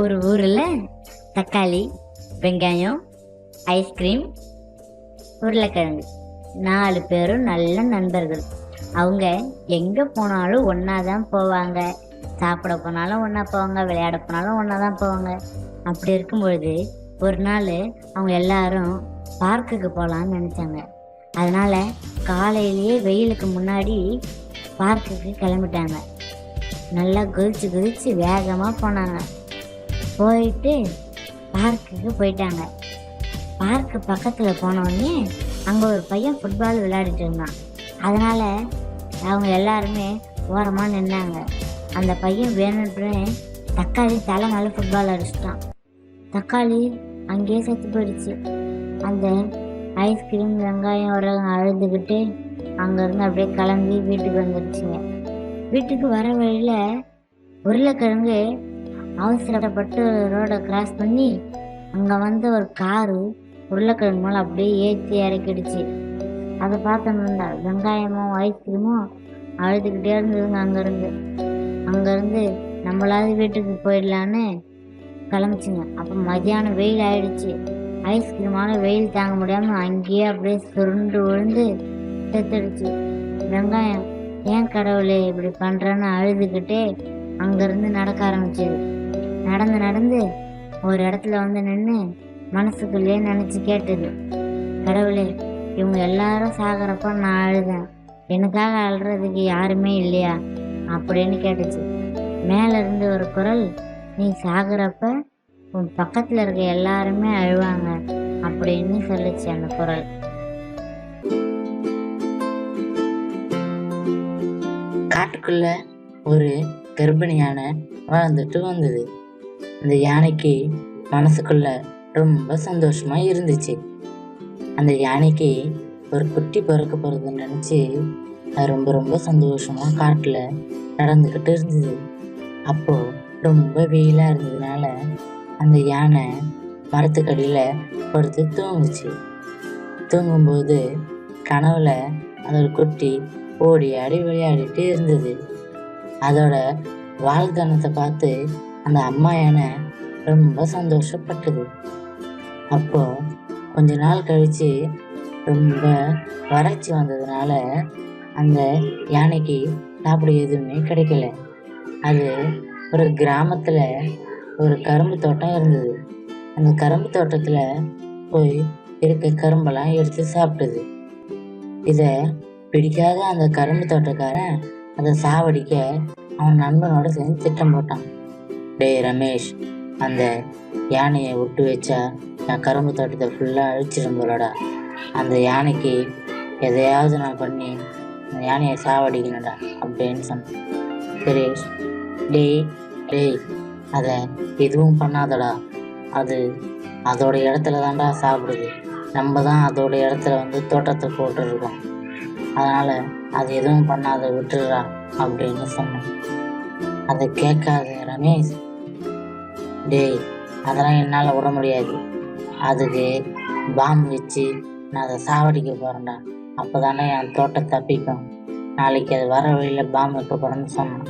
ஒரு ஊரில் தக்காளி வெங்காயம் ஐஸ்கிரீம் உருளைக்கிழங்கு. நாலு பேரும் நல்ல நண்பர்கள். அவங்க எங்கே போனாலும் ஒன்றா தான் போவாங்க. சாப்பிட போனாலும் ஒன்றா போவாங்க விளையாட போனாலும் ஒன்றா தான் போவாங்க. அப்படி இருக்கும் பொழுது ஒரு நாள் அவங்க எல்லாரும் பார்க்குக்கு போகலான்னு நினச்சாங்க. அதனால் காலையிலேயே வெயிலுக்கு முன்னாடி பார்க்குக்கு கிளம்பிட்டாங்க. நல்லா குதிச்சு குதிச்சு வேகமாக போனாங்க. போயிட்டு பார்க்குக்கு போயிட்டாங்க. பார்க்கு பக்கத்தில் போனோடனே அங்கே ஒரு பையன் ஃபுட்பால் விளையாடிட்டு இருந்தான். அதனால் அவங்க எல்லாருமே ஓரமாக நின்னாங்க. அந்த பையன் வேணும்னு தக்காளி தலை மேலே ஃபுட்பால் அடிச்சிட்டான். தக்காளி அங்கேயே செத்து போயிடுச்சு. அந்த ஐஸ்கிரீம் வெங்காயம் வர அழுதுகிட்டு அங்கேருந்து அப்படியே கிளம்பி வீட்டுக்கு வந்துடுச்சுங்க வீட்டுக்கு வர வழியில் உருளைக்கிழங்கு அவசரப்பட்டு ரோடை கிராஸ் பண்ணி அங்கே வந்து ஒரு காரு உருளைக்கிழங்கு மேலே அப்படியே ஏற்றி இறக்கிடுச்சு. அதை பார்த்தோன்னு இருந்தா வெங்காயமும் ஐஸ்கிரீமும் அழுதுகிட்டே இருந்ததுங்க அங்கேருந்து. அங்கேருந்து நம்மளாவது வீட்டுக்கு போயிடலான்னு கிளம்பிச்சுங்க. அப்போ மதியானம் வெயில் ஆயிடுச்சு. ஐஸ்கிரீமான வெயில் தாங்க முடியாமல் அங்கேயே அப்படியே சுருண்டு விழுந்து செத்துடுச்சு. வெங்காயம் ஏன் கடவுளே இப்படி பண்ணுறேன்னு அழுதுகிட்டே அங்கேருந்து நடக்க ஆரம்பிச்சது. நடந்து நடந்து ஒரு இடத்துல வந்து நின்று மனசுக்குள்ளேயே நினச்சி கேட்டது. கடவுளே இவங்க எல்லாரும் சாகிறப்ப நான் அழுதேன். எனக்காக அழுறதுக்கு யாருமே இல்லையா? அப்படின்னு கேட்டுச்சு. மேலேருந்து ஒரு குரல் நீ சாகுறப்ப உன் பக்கத்தில் இருக்க எல்லாருமே அழுவாங்க அப்படின்னு சொல்லுச்சு அந்த குரல். காட்டுக்குள்ள ஒரு கர்ப்பிணியான வாழ்ந்துட்டு வந்தது. அந்த யானைக்கு மனசுக்குள்ள ரொம்ப சந்தோஷமா இருந்துச்சு. அந்த யானைக்கு ஒரு குட்டி பிறக்க போகிறதுன்னு நினைச்சு அது ரொம்ப ரொம்ப சந்தோஷமா காட்டுல நடந்துக்கிட்டு இருந்தது. அப்போ ரொம்ப வெயிலா இருந்ததுனால அந்த யானை மரத்துக்கடியில படுத்து தூங்குச்சு. தூங்கும்போது கனவுல அதோட குட்டி ஓடி ஆடி விளையாடிட்டு இருந்தது. அதோட வாழ்தனத்தை பார்த்து அந்த அம்மா யானை ரொம்ப சந்தோஷப்பட்டது. அப்போ கொஞ்ச நாள் கழிச்சு ரொம்ப வறட்சி வந்ததுனால அந்த யானைக்கு சாப்பிட எதுவுமே கிடைக்கல. அது ஒரு கிராமத்தில் ஒரு கரும்பு தோட்டம் இருந்தது. அந்த கரும்பு தோட்டத்தில் போய் இருக்க கரும்பெல்லாம் எடுத்து சாப்பிட்டது. இதை பிடிக்காத அந்த கரும்பு தோட்டக்காரன் அதை சாவடிக்க அவன் நண்பனோட சேர்ந்து திட்டம் போட்டான். டேய் ரமேஷ் அந்த யானையை விட்டு வச்சா நான் கரும்பு தோட்டத்தை ஃபுல்லாக அழிச்சிடும் போலடா. அந்த யானைக்கு எதையாவது நான் பண்ணி அந்த யானையை சாவடிக்கணும்டா அப்படின்னு சொன்னேன். சரி டேய் டேய் அதை எதுவும் பண்ணாதடா. அது அதோட இடத்துல தான்டா சாப்பிடுது. நம்ம தான் அதோட இடத்துல வந்து தோட்டத்தை போட்டுருக்கோம். அதனால் அது எதுவும் பண்ணாத விட்டுடுறா அப்படின்னு சொன்னேன். அதை கேட்காத ரமேஷ் டேய் அதெல்லாம் என்னால் விட முடியாது. அதுக்கு பாம்பு வச்சு நான் அதை சாவடிக்க போகிறேன்டா அப்போ தானே என் தோட்டம் தப்பிக்கும் நாளைக்கு அது வர வழியில் பாம்பு வைக்க போகிறேன்னு சொன்னான்.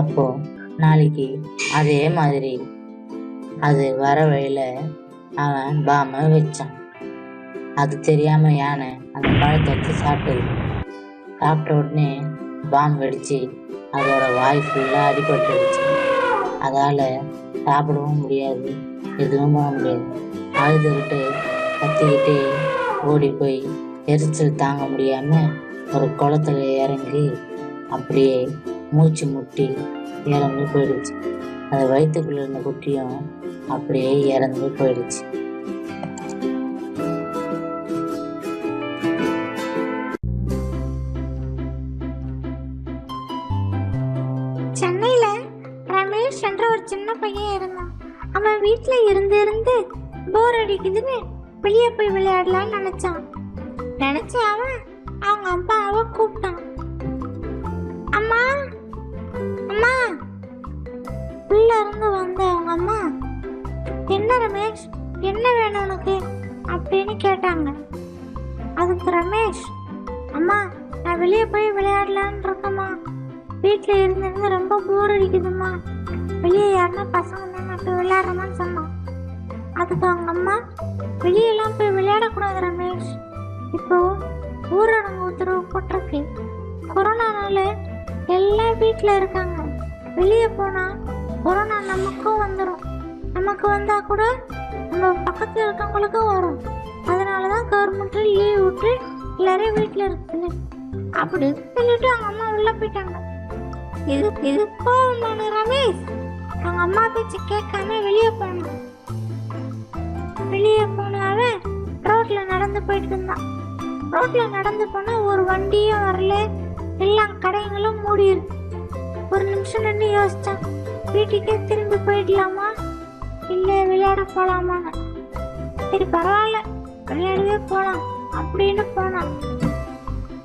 அப்போது நாளைக்கு அதே மாதிரி அது வர வழியில் அவன் பாம்பை வச்சான். அது தெரியாமல் யானை அந்த பழத்தை வச்சு சாப்பிட்டது. சாப்பிட்ட உடனே பாம்பு வெடித்து அதோட வாய் ஃபுல்லாக அடிபட்டுடுச்சு. அதால் சாப்பிடவும் முடியாது எதுவும் பண்ண முடியாது. அழுதுகிட்டு கத்திக்கிட்டு ஓடி போய் எரிச்சல் தாங்க முடியாம ஒரு குளத்துல இறங்கி அப்படியே மூச்சு முட்டி இறந்து போயிடுச்சு. அது வயிற்றுக்குள்ள இருந்த குட்டியும் அப்படியே இறந்து போயிடுச்சு. வீட்ல இருந்து இருந்து போர் அடிக்குதுன்னு வெளியே போய் விளையாடலாம்னு நினைச்சான். நினைச்ச அவன் அவங்க அப்பாவ கூப்பிட்டான். அம்மா அம்மா. உள்ள இருந்து வந்த அவங்க அம்மா என்ன ரமேஷ் என்ன வேணும் உனக்கு? அப்படின்னு கேட்டாங்க. அதுக்கு ரமேஷ் அம்மா நான் வெளியே போய் விளையாடலான்னு இருக்கம்மா. வீட்டில் இருந்து இருந்து ரொம்ப போர் அடிக்குதும்மா. வெளியே யாருன்னா பசங்க போய் விளையாடுறோமான்னு சொன்னான். அதுக்கு அவங்க அம்மா வெளியெல்லாம் போய் விளையாடக்கூடாது ரமேஷ். இப்போ ஊரடங்கு உத்தரவு போட்டிருக்கு. கொரோனானால எல்லாம் வீட்டில் இருக்காங்க. வெளியே போனால் கொரோனா நமக்கும் வந்துடும் நமக்கு வந்தால் கூட நம்ம பக்கத்தில் இருக்கவங்களுக்கும் வரும். அதனால தான் கவர்மெண்ட்டு லீவ் விட்டு எல்லாரும் வீட்டில் இருக்குது அப்படின்னு சொல்லிட்டு அவங்க அம்மா உள்ள போயிட்டாங்க. இது இது கோபமான ரமேஷ். அவங்க அம்மா பேச்சு கேட்காம வெளியே போனான் வெளியே போன அவன் ரோட்ல நடந்து போயிட்டு இருந்தான். ரோட்ல நடந்து போனா ஒரு வண்டியும் வரல. எல்லா கடைங்களும் மூடி இருக்கு. ஒரு நிமிஷம் நின்று யோசிச்சான். வீட்டுக்கே திரும்பி போயிடலாமா? இல்லை விளையாட போலாமான்னு. சரி பரவாயில்ல. விளையாடவே போலாம் அப்படின்னு போனான்.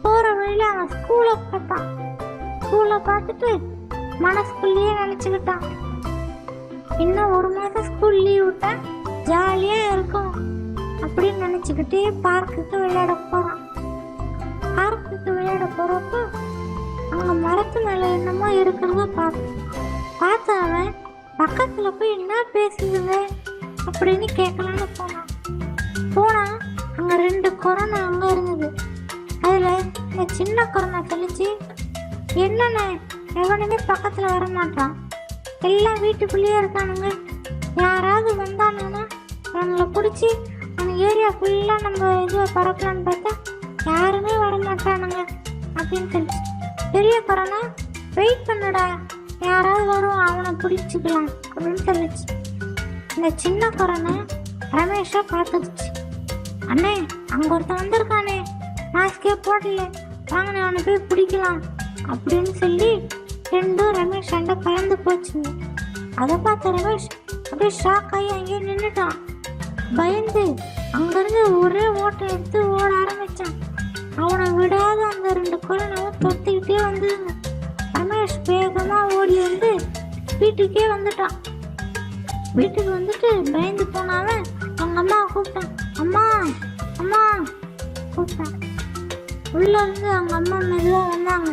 போற வழியில அவன் ஸ்கூலை பார்த்தான். ஸ்கூலை பார்த்துட்டு மனசுக்குள்ளேயே நினச்சிக்கிட்டான். இன்னும் ஒரு மாதம் ஸ்கூல் லீவ் விட்டா ஜாலியாக இருக்கும். அப்படின்னு நினச்சிக்கிட்டே பார்க்குக்கு விளையாட போகிறான் பார்க்குக்கு விளையாட போகிறப்போ அங்கே மரத்து மேலே என்னமோ இருக்கிறத பார்த்தான். பார்த்த அவன் பக்கத்தில் போய் என்ன பேசுதுங்க? அப்படின்னு கேட்கலான்னு போனான். போனால் அங்கே ரெண்டு கொரோனா அங்கே இருந்தது. அதில் இந்த சின்ன கொரோனா சொல்லிச்சு என்னென்ன எவனுமே பக்கத்தில் வர மாட்டான் எல்லாம் வீட்டுக்குள்ளேயே இருக்கானுங்க. யாராவது வந்தானுங்கன்னா அவங்கள பிடிச்சி அந்த ஏரியா ஃபுல்லாக நம்ம இதுவை பறக்கலான்னு பார்த்தா யாருமே வர மாட்டானுங்க அப்படின்னு சொல்லி பெரிய கொரோனா வெயிட் பண்ணுடா யாராவது வரும் அவனை பிடிச்சிக்கலாம் அப்படின்னு சொல்லிச்சு. இந்த சின்ன கொரோனா ரமேஷை பார்த்துருச்சு அண்ணே அங்கே ஒருத்தன் வந்திருக்கானே மாஸ்கே போடல வாங்கினே அவனை போய் பிடிக்கலாம் அப்படின்னு சொல்லி ஃப்ரெண்டும் ரமேஷ் சண்டை கலந்து போச்சுங்க. அதை பார்த்த ரமேஷ் அப்படியே ஷாக் ஆகி அங்கேயே நின்றுட்டான் பயந்து அங்கேருந்து ஒரே ஓட்டை எடுத்து ஓட ஆரம்பித்தான் அவனை விடாத அந்த ரெண்டு குழந்தைவும் தொத்திக்கிட்டே வந்ததுங்க. ரமேஷ் வேகமாக ஓடி வந்து வீட்டுக்கே வந்துட்டான். வீட்டுக்கு வந்துட்டு பயந்து போனாவன் அவங்க அம்மாவை கூப்பிட்டான். அம்மா அம்மா கூப்பிட்டான். உள்ளே இருந்து அவங்க அம்மா மெதுவாக வந்தாங்க.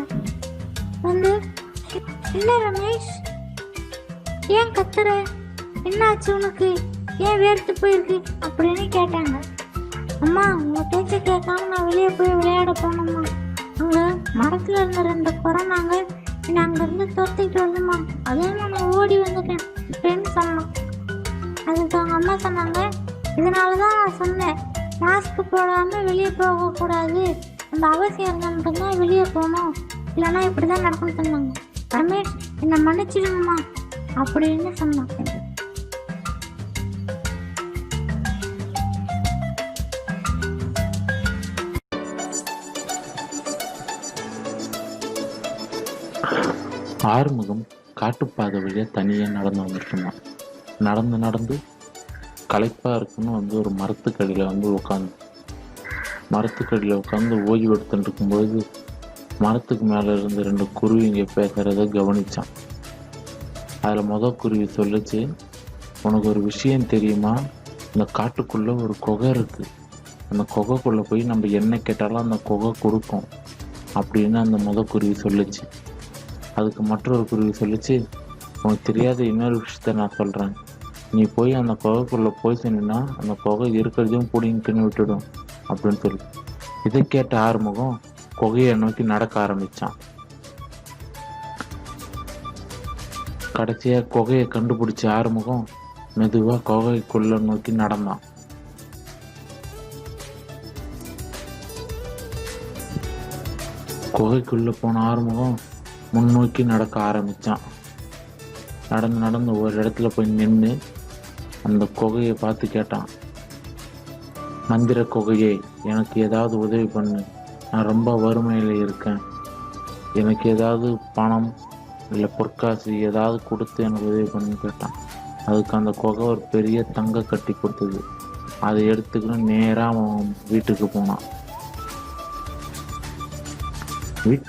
வந்து என்ன ரமேஷ்? ஏன் கத்துற? என்னாச்சு உனக்கு? ஏன் வேர்த்து போயிருக்கு? அப்படின்னு கேட்டாங்க. அம்மா உங்க பேச்ச கேட்காம நான் வெளியே போய் விளையாட போனோம்மா. அங்க மரத்துல இருந்த ரெண்டு கொரோனாங்க என்னை அங்கிருந்து துரத்திட்டு வந்துமா அதே நான் ஓடி வந்துட்டேன். அப்படின்னு சொன்னான் அதுக்கு அவங்க அம்மா சொன்னாங்க இதனால தான் நான் சொன்னேன் மாஸ்க் போடாமல் வெளியே போகக்கூடாது. அந்த அவசியம் இருந்தால் மட்டும்தான் வெளியே போகணும். இல்லைன்னா இப்படி தான் நடக்கும்னு சொன்னாங்க. ரமேஷ் என்னை மன்னிச்சிடுங்கம்மா அப்படின்னு சொன்னான். ஆறுமுகம் காட்டுப்பாதை வழியாக தனியாக நடந்து வந்துட்டுருந்தான் நடந்து நடந்து களைப்பாக இருக்குன்னு வந்து ஒரு மரத்துக்கடியில் வந்து உட்காந்து மரத்துக்கடியில் உட்காந்து ஓய்வு எடுத்துட்டு இருக்கும்போது மரத்துக்கு மேலே இருந்து ரெண்டு குருவிங்க பேசுகிறத கவனிச்சான். அதில் மொதல் குருவி சொல்லிச்சு உனக்கு ஒரு விஷயம் தெரியுமா? இந்த காட்டுக்குள்ளே ஒரு குகை இருக்குது அந்த குகைக்குள்ளே போய் நம்ம என்ன கேட்டாலும் அந்த குகை கொடுக்கும் அப்படின்னு அந்த முத குருவி சொல்லிச்சு. அதுக்கு மற்றொரு குருவி சொல்லிச்சு உனக்கு தெரியாத இன்னொரு விஷயத்த நான் சொல்கிறேன் நீ போய் அந்த குகைக்குள்ளே போய் சொன்னீங்கன்னா அந்த குகை இருக்கிறதையும் பிடிங்கன்னு விட்டுடும் அப்படின்னு சொல்லி. இதை கேட்ட ஆறுமுகம் குகையை நோக்கி நடக்க ஆரம்பிச்சான். கடைசியாக குகையை கண்டுபிடிச்ச ஆறுமுகம் மெதுவாக குகைக்குள்ள நோக்கி நடந்தான். குகைக்குள்ள போன ஆறுமுகம் முன்னோக்கி நடக்க ஆரம்பிச்சான். நடந்து நடந்து ஒரு இடத்துல போய் நின்று அந்த குகையை பார்த்து கேட்டான் மந்திர குகையை எனக்கு ஏதாவது உதவி பண்ணு. நான் ரொம்ப வறுமையில் இருக்கேன். எனக்கு ஏதாவது பணம் இல்லை பொற்காசு ஏதாவது கொடுத்து எனக்கு உதவி பண்ணி கேட்டான். அதுக்கு அந்த குகை ஒரு பெரிய தங்க கட்டி கொடுத்தது. அதை எடுத்துக்கின்னு நேராக அவன் வீட்டுக்கு போனான். வீட்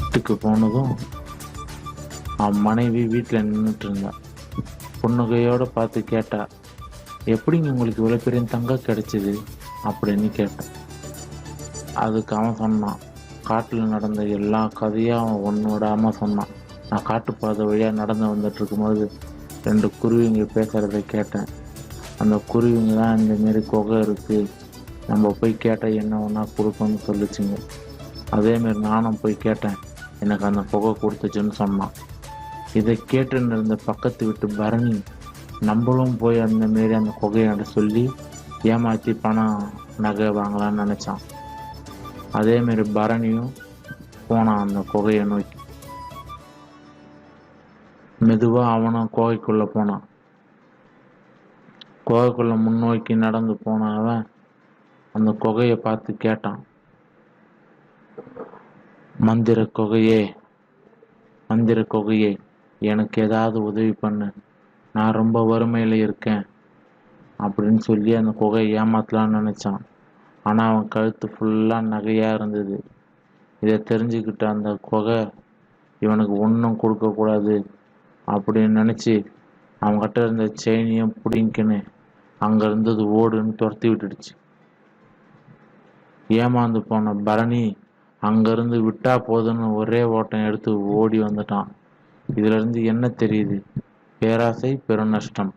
வீட்டுக்கு போனதும் அவன் மனைவி வீட்டில் நின்றுட்டு இருந்தா. புன்னகையோட பார்த்து கேட்டா எப்படிங்க உங்களுக்கு இவ்வளோ பெரிய தங்கம் கிடைச்சிது அப்படின்னு கேட்டான். அதுக்கு அவன் சொன்னான் காட்டில் நடந்த எல்லா கதையும் அவன் ஒன்று விடாமல் சொன்னான். நான் காட்டுப்பாதை வழியாக நடந்து வந்துட்டு இருக்கும்போது ரெண்டு குருவிங்க பேசுகிறத கேட்டேன். அந்த குருவிங்க தான் இந்த மாரி குகை இருக்குது நம்ம போய் கேட்டால் என்ன ஒன்றா கொடுப்போம்னு சொல்லிச்சுங்க. அதேமாரி நானும் போய் கேட்டேன் எனக்கு அந்த புகை கொடுத்துச்சுன்னு சொன்னான். இதை கேட்டுன்னு இருந்த பக்கத்து வீட்டு பரணி நம்மளும் போய் அந்த மாரி அந்த குகையாண்ட சொல்லி ஏமாற்றி பணம் நகை வாங்கலாம்னு நினச்சான். அதேமாரி பரணியும் போனான் அந்த குகையை நோக்கி. மெதுவாக அவனும் கோகைக்குள்ளே போனான். கோகைக்குள்ளே முன்னோக்கி நடந்து போன அவன் அந்த குகையை பார்த்து கேட்டான். மந்திர குகையே மந்திர குகையே எனக்கு ஏதாவது உதவி பண்ணு. நான் ரொம்ப வறுமையில் இருக்கேன் அப்படின்னு சொல்லி அந்த குகையை ஏமாத்தலான்னு நினச்சான். ஆனால் அவன் கழுத்து ஃபுல்லாக நகையாக இருந்தது. இதை தெரிஞ்சுக்கிட்ட அந்த குகை இவனுக்கு ஒன்றும் கொடுக்கக்கூடாது அப்படின்னு நினச்சி அவன்கிட்ட இருந்த செயினையும் பிடிங்கின்னு அங்கே இருந்தது ஓடுன்னு துரத்தி விட்டுடுச்சு. ஏமாந்து போன பரணி அங்கேருந்து விட்டா போதுன்னு ஒரே ஓட்டம் எடுத்து ஓடி வந்துட்டான். இதுலேருந்து என்ன தெரியுது? பேராசை பெருநஷ்டம்.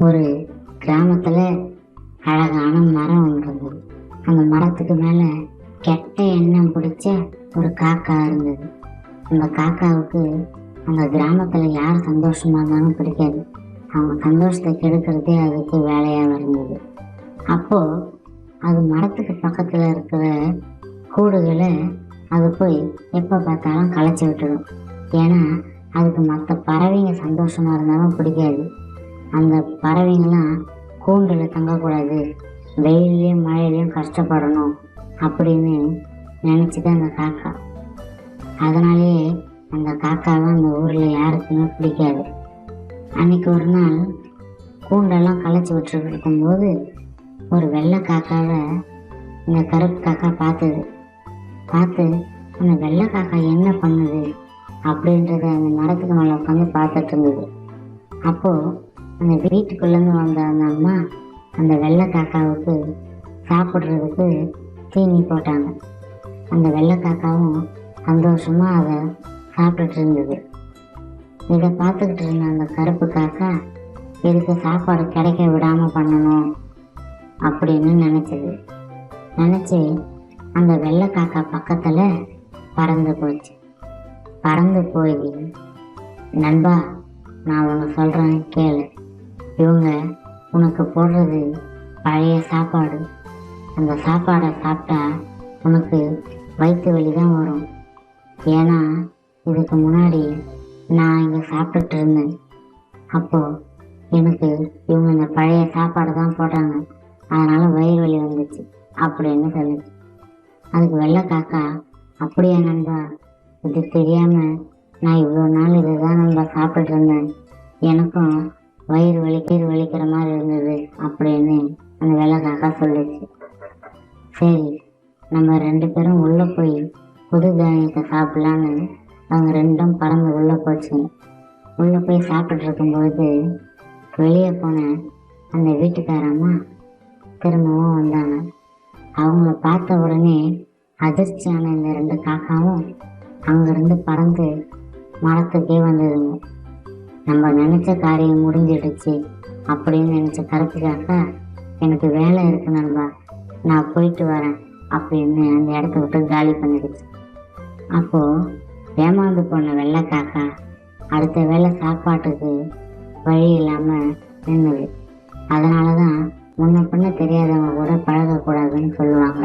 ஒரு கிராமத்துல அழகான மரம் இருந்தது. அந்த மரத்துக்கு மேல கெட்ட எண்ணம் பிடிச்ச ஒரு காக்கா இருந்தது. அந்த காக்காவுக்கு அந்த கிராமத்தில் யார் சந்தோஷமாக இருந்தாலும் பிடிக்காது. அவங்க சந்தோஷத்தை கெடுக்கிறதே அதுக்கு வேலையாக இருந்தது. அப்போது அது மரத்துக்கு பக்கத்தில் இருக்கிற கூடுகளை அது போய் எப்போ பார்த்தாலும் களைச்சி விட்டுடும். ஏன்னா அதுக்கு மற்ற பறவைங்க சந்தோஷமாக இருந்தாலும் பிடிக்காது. அந்த பறவைங்களாம் கூண்டில் தங்கக்கூடாது. வெயிலையும் மழையிலையும் கஷ்டப்படணும் அப்படின்னு நினச்சிதான் அந்த காக்கா. அதனாலேயே அந்த காக்காலாம் அந்த ஊரில் யாருக்குமே பிடிக்காது. அன்னைக்கு ஒரு நாள் கூண்டெல்லாம் களைச்சி விட்டுட்டு இருக்கும்போது ஒரு வெள்ளை காக்காவை இந்த கருப்பு காக்கா பார்த்தது. பார்த்து அந்த வெள்ளை காக்கா என்ன பண்ணுது? அப்படின்றத அந்த மரத்துக்கு மேலே உட்காந்து பார்த்துட்டு இருந்தது. அப்போது அந்த வீட்டுக்குள்ளேருந்து வந்த அந்த அம்மா அந்த வெள்ளை காக்காவுக்கு சாப்பிட்றதுக்கு தீனி போட்டாங்க. அந்த வெள்ளை காக்காவும் சந்தோஷமாக அதை சாப்பிட்டுட்டு இருந்தது இதை பார்த்துக்கிட்டு இருந்த அந்த கருப்பு காக்கா இதுக்கு சாப்பாடு கிடைக்க விடாமல் பண்ணணும் அப்படின்னு நினச்சது. நினச்சி அந்த வெள்ளை காக்கா பக்கத்தில் பறந்து போச்சு. பறந்து போய் நண்பா நான் உனக்கு சொல்கிறேன் கேளு. இவங்க உனக்கு போடுறது பழைய சாப்பாடு. அந்த சாப்பாடை சாப்பிட்டா உனக்கு வயிற்று வலி தான் வரும். ஏன்னா இதுக்கு முன்னாடி நான் இங்கே சாப்பிட்டுட்டு இருந்தேன் அப்போது எனக்கு இவங்க இந்த பழைய சாப்பாடு தான் போட்டாங்க. அதனால் வயிறு வலி வந்துச்சு அப்படின்னு சொல்லுச்சு அதுக்கு வெள்ளை காக்கா அப்படியா நண்பா? இது தெரியாமல் நான் இவ்வளோ நாள் இதை தான் நண்பா சாப்பிட்டுட்டு இருந்தேன் எனக்கும் வயிறு வலிக்கீர் வலிக்கிற மாதிரி இருந்தது அப்படின்னு அந்த வெள்ளை காக்கா சொல்லுச்சு. சரி நம்ம ரெண்டு பேரும் உள்ளே போய் புது தானியத்தை சாப்பிடலான்னு அவங்க ரெண்டும் பறந்து உள்ளே போச்சு. உள்ளே போய் சாப்பிட்டு இருக்கும்பொழுது வெளியே போன அந்த வீட்டுக்காரம்மா திரும்பவும் வந்தாங்க. அவங்கள பார்த்த உடனே அதிர்ச்சியான இந்த ரெண்டு காக்காவும் அங்கேருந்து பறந்து மரத்துக்கே வந்ததுங்க. நம்ம நினச்ச காரியம் முடிஞ்சிடுச்சு அப்படின்னு நினச்ச கருப்பு காக்கா எனக்கு வேலை இருக்கு நண்பா நான் போயிட்டு வரேன் அப்படின்னு அந்த இடத்த விட்டு காலி பண்ணிடுச்சு. அப்போது ஏமாந்து போன வெள்ளை காக்கா அடுத்த வேளை சாப்பாட்டுக்கு வழி இல்லாமல் நின்றுது அதனால தான் முன்ன பின்ன தெரியாதவங்க கூட பழகக்கூடாதுன்னு சொல்லுவாங்க.